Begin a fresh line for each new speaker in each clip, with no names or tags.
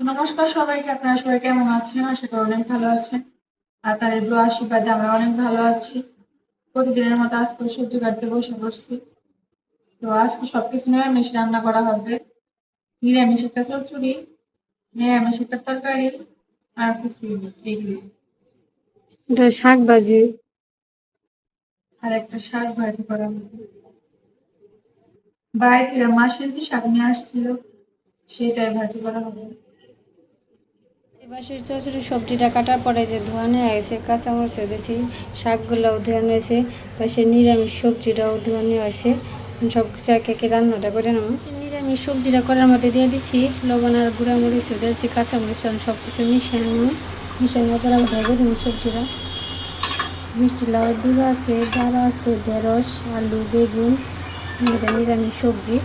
নমস্কার সবাইকে আপনারা সবাই কেমন আছেন? আশা করি অনেক ভালো আছেন। আর তাদের দোয়া আশীর্বাদে আমরা অনেক ভালো আছি। প্রতিদিনের মতো আজকে সবজি কাটতে বসে পড়ছি। তো আজকে সবকিছু নিরামিষ রান্না করা হবে। নিরামিষ একটা চচ্চড়ি নিরামিষ একটা তরকারি আর কিছু এইগুলি।
এটা শাক ভাজি
আর একটা শাক ভাজি করা হবে। বাইরে মাসের যে শাক নিয়ে আসছিল সেটাই ভাজি করা হবে।
এবার চচড়ি সবজিটা কাটার পরে যে ধোয়ানো হয়েছে কাঁচামরিচ দিয়েছি, শাকগুলোও ধোয়ানো হয়েছে পাশে নিরামিষ সবজিটাও ধোয়ানো হয়েছে সব কিছু একে একে রান্নাটা করে নেব। নিরামিষ সবজিটা করার মধ্যে দিয়ে দিচ্ছি লবণ আর গুঁড়া মরিচ দিয়েছি, কাঁচামরিচ সব কিছু মিশিয়ে নেব। মিশিয়ে নেওয়ার পরে আমি ভেজে দেবো সবজিটা। মিষ্টি লাউ, দুধ আছে যারা আছে, ঢেঁড়স, আলু, বেগুন নিরামিষ সবজি।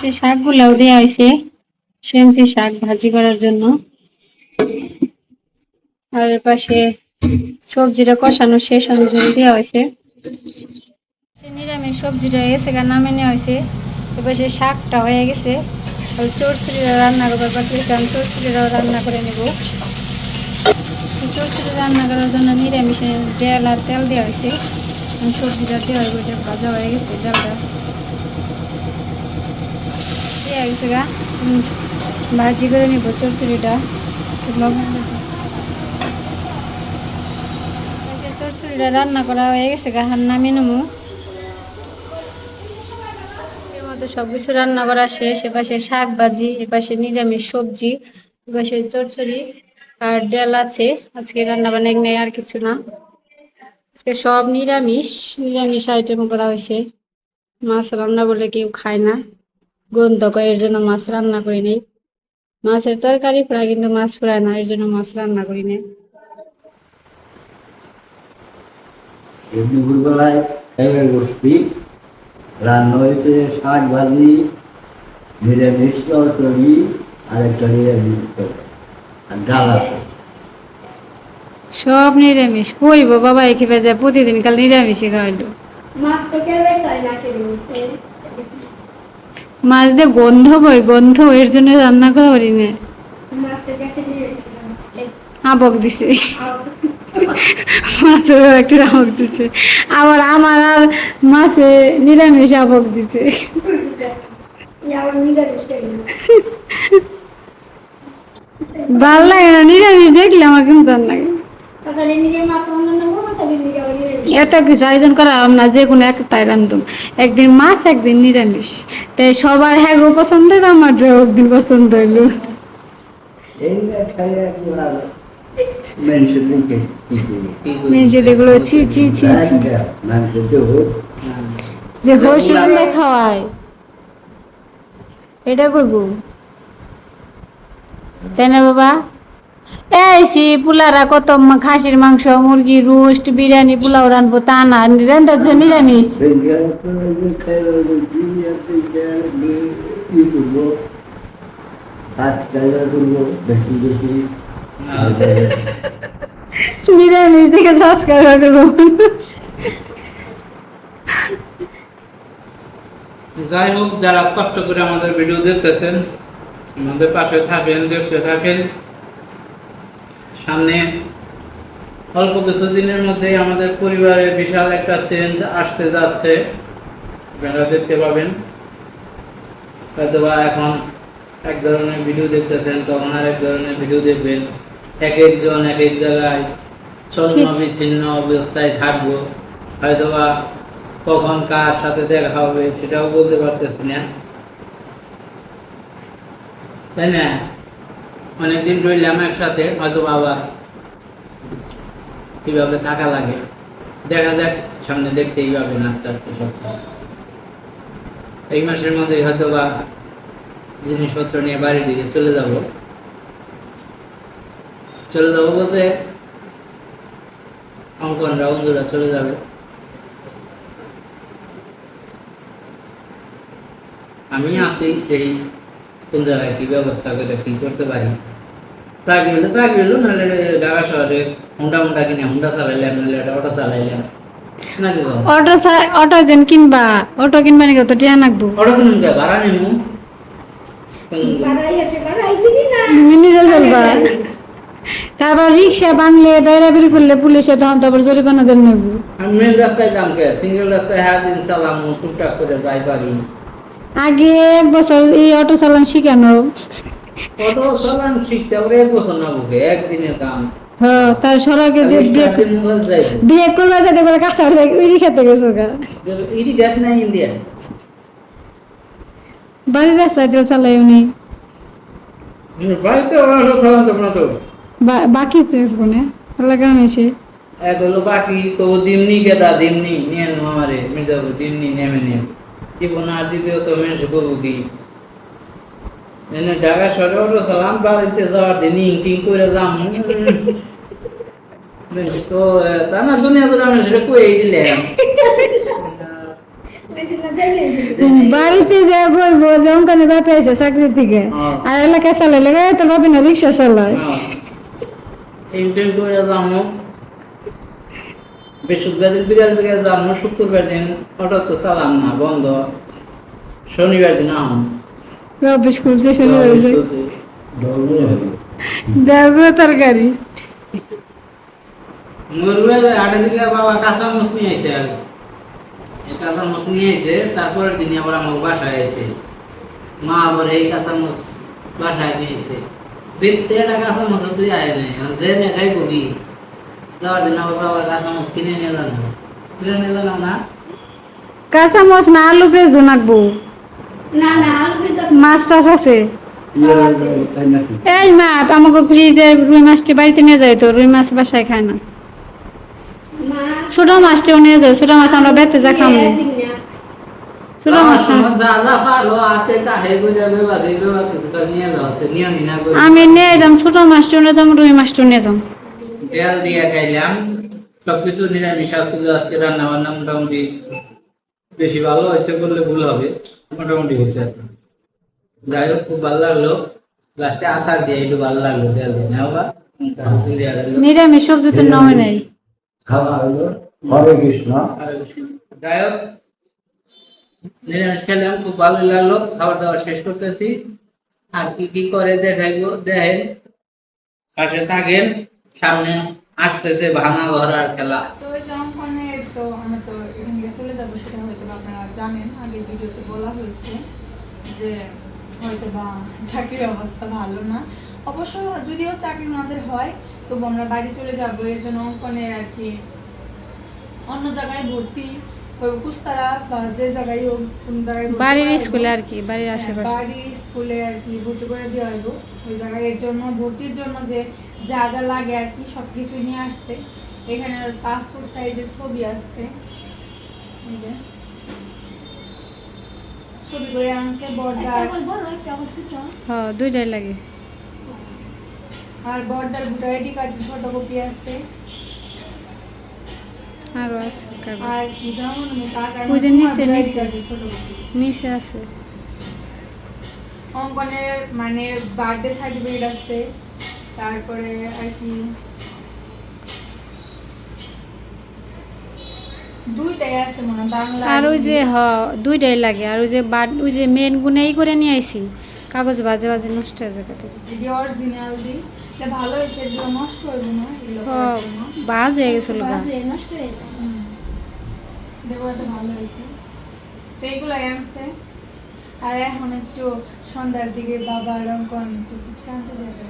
সেই শাকগুলোও দেওয়া হয়েছে সেঞ্চি শাক ভাজি করার জন্য। আর এর পাশে সবজিটা কষানো শেষ অনুযায়ী দেওয়া হয়েছে। নিরামিষ সবজিটা হয়েছে গা নামে নেওয়া হয়েছে। সে শাকটা হয়ে গেছে। চরচুরিরা রান্না করবার আছে, আমি চরচুরিরাও রান্না করে নেব। চরচুরি রান্না করার জন্য নিরামিষে ডাল আর তেল দেওয়া হয়েছে। সবজিটা দেওয়া ওইটা ভাজা হয়ে গেছে ডালটা। দেওয়া গেছে গা। ভাজি করে নিব চরচুরিটা। লবণ দেবো। এই চরচুরিটা রান্না করা হয়ে গেছে গা হার নামিয়ে নেব। মতো সব কিছু রান্না করা শেষ, এপাশে শাক ভাজি, এপাশে নিরামিষ সবজি, এপাশে চরচড়ি আর ডাল আছে। আজকে রান্না বান্না নেই, আর কিছু না। আজকে সব নিরামিষ নিরামিষ আইটেম করা হয়েছে। মাছ রান্না বলে কেউ খায় না। গন্ধ করে, এর জন্য মাছ রান্না করি নেই। মাছের তরকারি ফ্রাই কিন্তু মাছ ফ্রাই না, এর জন্য মাছ রান্না করি নেই।
দুপুরবেলায় খাইবার করছি রান্না হয়েছে শাক ভাজি নিরামিষ আর একটা নিরামিষ আর ডাল আছে।
সব নিরামিষ। কইব বাবা এখানে যায় প্রতিদিন কাল নিরামিষই খাওয়াইলো
মাছ তো কেবে চাই না কেউ।
মাছ দিয়ে গন্ধ বই গন্ধ এর জন্য রান্না করা পারি না আবক দিছে। মাছের একটা আবক দিছে। আবার আমার আর মাছে নিরামিষ আবক দিছে। ভালো লাগে না নিরামিষ দেখলে আমার কেমন জান লাগে।
না
এত কিছু আয়োজন করা আমরা যে কোনো একটা তাই রান্ধুম। একদিন মাছ একদিন নিরামিষ। তাই সবার হ্যাঁ গো পছন্দ হইবে আমার একদিন পছন্দ হইল। দেখল ছি ছি ছি ছি যে খাওয়ায় এটা কইব তাই না বাবা এই সি পোলারা কত খাসির মাংস মুরগি রোস্ট বিরিয়ানি পোলাও রানবো তা না রান্নার জন্য
কি করব
নিরামিষ দেখে সাবস্ক্রাইব করব
যাই হোক যারা কষ্ট করে আমাদের ভিডিও দেখতেছেন আমাদের পাশে থাকেন দেখতে থাকেন সামনে অল্প কিছু দিনের মধ্যেই আমাদের পরিবারে বিশাল একটা চেঞ্জ আসতে যাচ্ছে আপনারা দেখতে পাবেন হয়তোবা এখন এক ধরনের ভিডিও দেখতেছেন তখন আর এক ধরনের ভিডিও দেখবেন এক একজন এক এক জায়গায় ছন্ন বিচ্ছিন্ন অবস্থায় থাকব। হয়তোবা কখন কার সাথে দেখা হবে সেটাও বলতে পারতেছি না। তাই না? অনেকদিন রইলাম একসাথে হয়তো আবার কীভাবে থাকা লাগে। দেখা যাক সামনে দেখতেই পাবেন আস্তে আস্তে সব এই মাসের মধ্যে হয়তো বা জিনিসপত্র নিয়ে বাড়ির দিকে চলে যাব। চলে যাব বলতে? অঙ্কনরা বন্ধুরা চলে যাবে। আমি আছি এই কোন জায়গায় কি ব্যবস্থা করে কি করতে পারি? চাকরি হলে চাকরি হলো নাহলে ঢাকা শহরে হুন্ডা মুন্ডা কিনে হুন্ডা চালাইলাম নাহলে একটা অটো চালাইলাম। নাকি বল?
অটো অটো যেন কিনবা অটো কিনবা নাকি তো টিয়া নাকবো?
অটো কিনুন কে? ভাড়া নিমু।
নিজে চলবা। তারপর রিক্সা বাংলে বেড়াবেড়ি করলে পুলিশে তখন তারপর জরিমানা দেন নেব।
আমি মেন রাস্তায় দাম কে সিঙ্গেল রাস্তায় হ্যাঁ দিন চালাম টুকটাক করে যাই পারি
আগে এক বছর এই অটো চালান শিখানো।
অটো চালান শিখতে আবার এক বছর না বুকে একদিনের কাম।
হ্যাঁ তার সড়কে ব্রেক
দিন মধ্যে যাই
ব্রেক করবা যেতে কাঁচা খেতে গেছো গা।
ইন্ডিয়া
বাড়ির রাস্তায় তেল চালাই উনি
বাড়িতে অটো চালান তো না তো
বাকি কোনে এলাকা এসে
এক হলো বাকি কো দিমনি গেদা দিমনি নিয়ে নো আমারে মির্জাপুর দিমনি নেমে নেম। জীবন আর দ্বিতীয় তো মেনে করব কি? ঢাকা শহরে চালাম বাড়িতে যাওয়ার দিন ইং করে যাম। তো তা না দুনিয়া তো আমি সেটা
না দেখলে
বাড়িতে যে বলব যে অঙ্কানে বাপে আছে চাকরি থেকে
হ্যাঁ।
আর এলাকা চালাই লাগে তো বাপে না রিক্সা চালায়।
টিং টিং করে যাম। বৃহস্পতিবার দিন বিকাল বিকাল যাম শুক্রবার দিন অটো তো চালাম না বন্ধ। শনিবার দিন আম।
অফিস খুলছে শুনে হয়েছে।
দৌড়ে হবে
তার গাড়ি।
আটে দিকে বাবা কাঁচা মুস নিয়ে আইছে আগে কাঁচা মুস নিয়ে আইছে তারপরের দিন আবার আমার বাসায় আইছে। মা আবার এই কাঁচা মুস বাসায় নিয়ে আইছে। তুই আয় নাই আর যে যাওয়ার দিন কাঁচা মুস কিনে নিয়ে জানো কিনে নিয়ে জানো না?
কাঁচা মাছ না আলু পেঁয়াজ নাকবো।
না না আলু
মাছ টাছ আছে? এই মা আমাকে ফ্রিজে রুই মাছটি বাড়িতে নিয়ে যায় তো রুই মাছ বাসায় খায় না। ছোট মাছটিও নিয়ে যায় ছোট মাছ আমরা বেতে যা খাম। আমি নিয়ে যাম ছোট মাছটিও নিয়ে যাম রুই নিয়ে যাম।
তেল দিয়ে খাইলাম সবকিছু নিরামিষ আজকে রান্না বান্না মোটামুটি বেশি ভালো হয়েছে বললে ভুল হবে মোটামুটি হয়েছে যাই হোক খুব ভালো লাগল। লাস্টে আচার দিয়ে একটু ভালো লাগল তেল দিয়ে। নাও বা
নিরামিষ সবজি তো নয় নাই।
খাওয়া হলো। হরে কৃষ্ণ।
যাই হোক নিরামিষ খুব ভালো লাগল খাবার দাবার শেষ করতেছি। আর কি কি করে দেখাইবো, দেখেন। পাশে থাকেন, সামনে আসতেছে ভাঙা ঘর আর খেলা।
যে হয়তো বা চাকরির অবস্থা ভালো না। অবশ্য যদিও চাকরি ওনাদের হয়, তবু আমরা বাড়ি চলে যাব এর জন্য অঙ্কনের আর অন্য জায়গায় ভর্তি। কুস্তারা বা যে জায়গায় হোক কোন জায়গায়
বাড়ির স্কুলে আর কি বাড়ির
হ্যাঁ,
আশেপাশে।
বাড়ির স্কুলে আর কি ভর্তি করে দেওয়া হইব। ওই জায়গায় এর জন্য ভর্তির জন্য যে যা যা লাগে আর কি সব কিছু নিয়ে আসছে। এখানে পাসপোর্ট সাইজের ছবি আসছে। ছবি করে আনছে
অবশ্যই
হ্যাঁ দুইটাই লাগে।
আর বর্দার ভোটার আইডি কার্ডের ফটোকপি আসছে।
আরও আছে ওই যে নিচে, নিচে। নিচে আছে।
অঙ্কনের মানে বার্থডে সার্টিফিকেট আসছে তারপরে আর কি আছে
আর ওই যে। হ দুইটাই লাগে। আর ওই যে বাদ ওই যে মেন গুনেই করে নিয়ে আইছি। কাগজ বাজে বাজে নষ্ট হয়ে যাবে তো।
যদি অরিজিনাল ভালো হয়েছে এগুলো নষ্ট হইব না এগুলো।
বাজ হয়ে গেছিল গা
নষ্ট হয়ে
ভালো তো আনছে। আর এখন একটু সন্ধ্যার দিকে বাবার অঙ্কন একটু ফুচকা আনতে যাবে।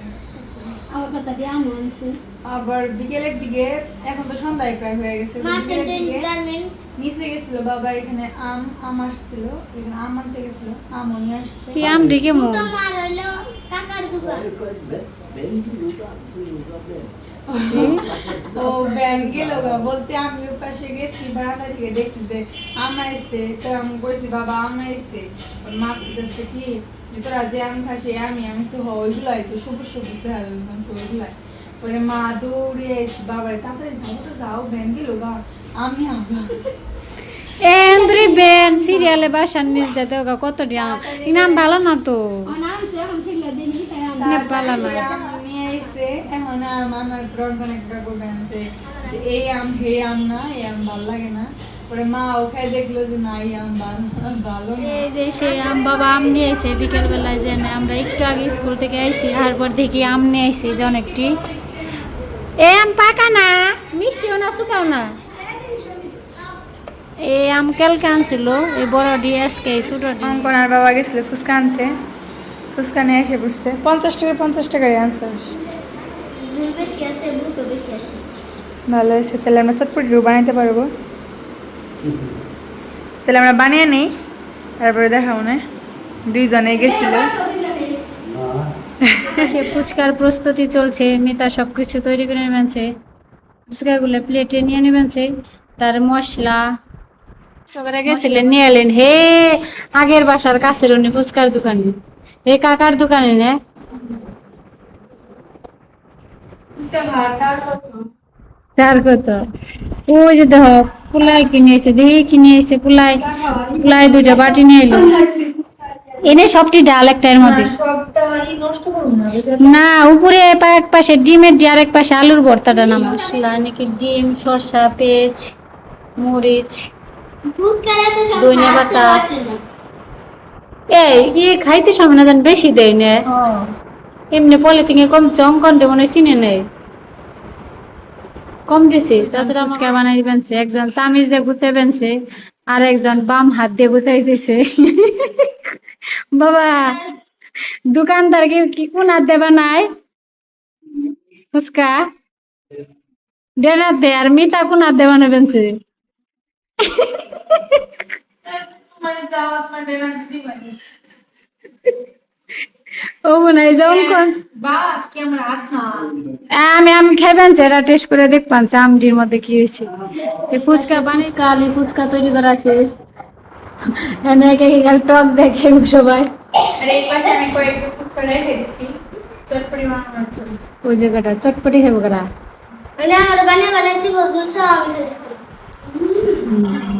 আমার কথা দিয়ে আমি আনছি।
আবার বিকেলের দিকে এখন তো সন্ধ্যায় প্রায় হয়ে গেছে। বিকেলের দিকে নিচে গেছিল বাবা এখানে আম আম আসছিল এখানে আম আনতে গেছিল আমও নিয়ে আসছে।
কি আম ডিকে মো
কাকার দোকান
ও ব্যাংক গেল বলতে আমি ওর পাশে গেছি বারান্দা থেকে দেখছি যে আম আইসে তো আমি কইছি বাবা আম ওর মা কইতেছে কি? তোরা যে আম খাসি আমি আমি সো ওইগুলাই তো সবুজ সবুজ দেখা যাচ্ছে ওইগুলাই। পরে মা দৌড়ে বাবার তারপরে যাও তো যাও ব্যাংক গেল গা আম আবা
এন্দ্রি বেন সিরিয়ালে বাসার নিচ দিতে ওগা কত ডিয়া নাম ভালো না তো? নেপাল না।
এখন আর মামার ব্রড অনেক বলে আনছে এই আম হে আম না এই আম ভালো লাগে না। পরে মা ও খাই দেখল যে না এই আম ভালো ভালো
এই যে সে আম বাবা আম নিয়ে এসে বিকেল বেলায় যে আমরা একটু আগে স্কুল থেকে আইছি তারপর দেখি আম নিয়ে আইছি যে অনেকটি। এ আম পাকা না? মিষ্টিও না শুকাও না? এই আম কালকে আনছিল? এই বড় ডি আজকে এই ছোট
অঙ্কন আর বাবা গেছিল ফুচকা আনতে। ফুচকা নিয়ে এসে বসছে। পঞ্চাশ টাকা পঞ্চাশ টাকারই আনছে
ভুল
হয়েছে। তাহলে আমরা চটপটিও বানাইতে পারব। তাহলে আমরা বানিয়ে নিই। তারপরে দেখা মনে হয় দুইজনে গেছিল।
সে ফুচকার প্রস্তুতি চলছে। মিতা সব কিছু তৈরি করে নেবেছে ফুচকাগুলো প্লেটে নিয়ে নেবেছে তার মশলা সকালে গেছিলেন নিয়ে এলেন। হে আগের বাসার কাছের উনি ফুচকার দোকানে। হে কাকার দোকানে নে। তার কত? ওই যে দেখ পোলাই কিনে এসে দেখি কিনে এসে পোলাই পোলাই দুইটা বাটি নিয়ে এলো। এনে সবটি ডাল একটা এর মধ্যে। না উপরে এক পাশে ডিমের দিয়ে আরেক পাশে আলুর ভর্তাটা না মশলা নাকি ডিম শসা পেঁয়াজ মরিচ।
করে
ধনিয়া পাতা। এই ইয়ে খাইতে সময় না বেশি দেয় না। এমনি পলিথিনে কমছে অঙ্কন মনে চিনে নেই। কম দিছে তাছাড়া ফুচকা বানাই বেনছে একজন চামিচ দিয়ে গুতে বেনছে আর একজন বাম হাত দিয়ে গুতাই দিছে বাবা দোকানদার কি কি কোন হাত দেবা নাই ফুচকা? ডেনার দে আর মিতা কোন হাত দেবা না বেনছে
মানে যাওয়া আপনার ডেনার দিদি মানে
ও মনে হয় যে অঙ্কন
বাদ কি আমরা হাত না
আমি আমি খাইবেন সেটা টেস্ট করে দেখবেন যে আমটির মধ্যে কি হয়েছে তো ফুচকা ফুচকা আলি ফুচকা তৈরি করা খেয়ে এনে একে একে খালি টক দেখে সবাই
আর এই পাশে আমি কয়েকটা ফুচকা রেখে দিছি চটপটি বানানোর জন্য
ওই জায়গাটা চটপটি খাব করা
মানে আমার বানিয়ে বানাইতে বলছো সব আমি খাব।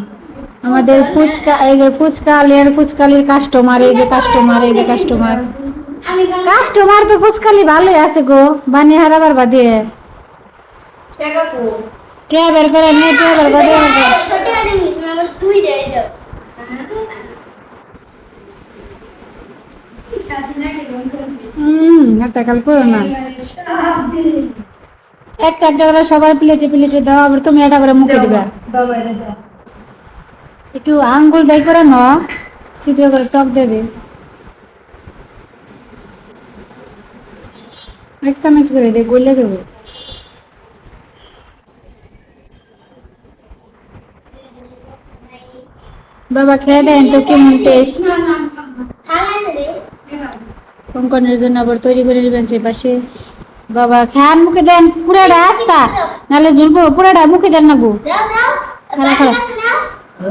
আমাদের ফুচকা এই যে ফুচকা আলিয়ার ফুচকালির কাস্টমার এই যে কাস্টমার এই যে কাস্টমার কাস্টমার তো ফুচকালি ভালোই আছে গো বানিয়ে হারাবার বাদে বের করে নিয়ে কে বের করে
ছোট আছে তুমি আমার দুই দিয়ে দাও
হম একটা কাল করো না। একটা একটা করে সবার প্লেটে প্লেটে দাও আবার তুমি এটা করে মুখে দিবা। একটু আঙ্গুল দেয় করে ন সিদ্ধ করে টক দেবে। এক চামচ করে দে গলে যাবে। বাবা খেয়ে দেন তো কেমন টেস্ট কঙ্কনের জন্য আবার তৈরি করে নেবেন সে পাশে। বাবা খান মুখে দেন পুরাটা আস্তা। নাহলে ঝুলবো পুরাটা মুখে দেন না গো। খালা, খালা।
না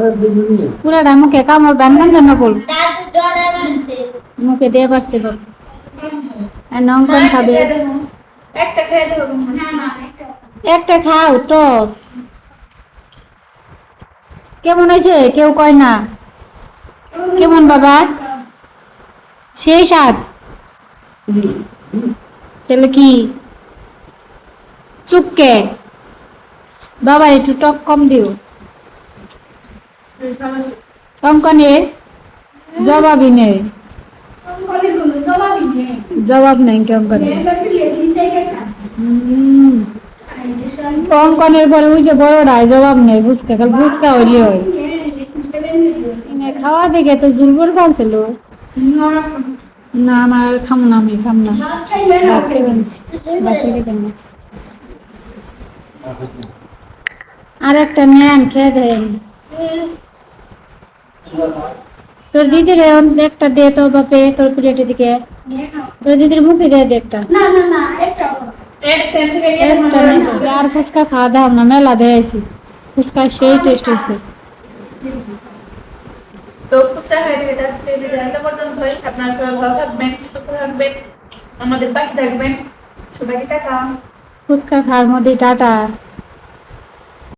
পুরাটা মুখে কামড় বান্ধন জন্য বল।
দাদু
মুখে দিয়ে পারছে বাবা আর অঙ্কন খাবে।
একটা খেয়ে দেবো।
একটা খাও টক কেমন হয়েছে? কেউ কয় না। কেমন বাবা? সেই সাপ তাহলে কি? চুপকে। বাবা একটু টক কম দিও। অঙ্কনের জবাবই নেই। জবাব নেই হুম। অঙ্কনের পরে ওই যে বড়টায় জবাব নেই, ফুচকা কাল ফুচকা হইলে হয়। খাওয়া দেখে তো জুলবুল পালছিল না, আমার খাম না আমি, খাম না। আর একটা নেন খেয়ে দেন। তোর দিদির একটা দে তো বাপে তোর প্লেটের দিকে তোর দিদির মুখে দে একটা। একটা নে। দে। আর ফুচকা খাওয়া দাও না মেলা দেয়াইছি ফুচকা সেই টেস্ট হয়েছে
তো ফুচকা খাইতে খেতে আজকে বিদায় পর্যন্ত আপনারা সবাই ভালো থাকবেন সুস্থ থাকবেন আমাদের পাশে থাকবেন। সবাইকে টাকা
ফুচকা খাওয়ার মধ্যে টাটা।